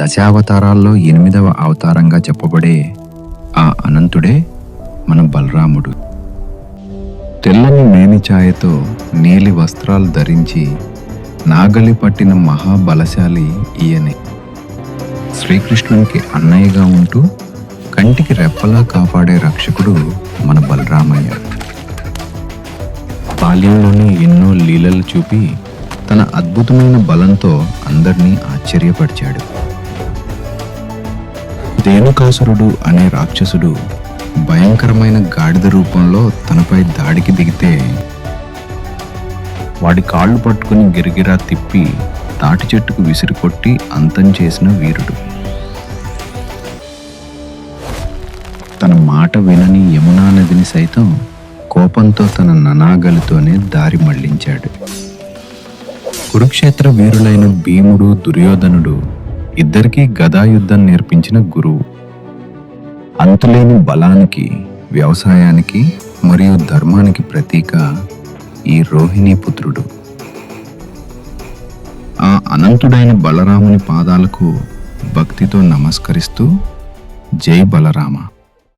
దశావతారాల్లో ఎనిమిదవ అవతారంగా చెప్పబడే ఆ అనంతుడే మన బలరాముడు. తెల్లని మేనిఛాయతో నీలి వస్త్రాలు ధరించి నాగలి పట్టిన మహాబలశాలి ఈయనే. శ్రీకృష్ణునికి అన్నయ్యగా ఉంటూ కంటికి రెప్పలా కాపాడే రక్షకుడు మన బలరామయ్య. బాల్యంలోనే ఎన్నో లీలలు చూపి తన అద్భుతమైన బలంతో అందరినీ ఆశ్చర్యపరిచాడు. రేణుకాసురుడు అనే రాక్షసుడు భయంకరమైన గాడిద రూపంలో తనపై దాడికి దిగితే వాడి కాళ్ళు పట్టుకుని గిరిగిరా తిప్పి తాటి చెట్టుకు విసిరి కొట్టి అంతం చేసిన వీరుడు. తన మాట వినని యమునా నదిని సైతం కోపంతో తన ననాగలితోనే దారి మళ్ళించాడు. కురుక్షేత్ర వీరులైన భీముడు దుర్యోధనుడు ఇద్దరికీ గదాయుద్ధం నేర్పించిన గురువు. అంతులేని బలానికి వ్యవసాయానికి మరియు ధర్మానికి ప్రతీక ఈ రోహిణీ పుత్రుడు. ఆ అనంతుడైన బలరాముని పాదాలకు భక్తితో నమస్కరిస్తూ జై బలరామ.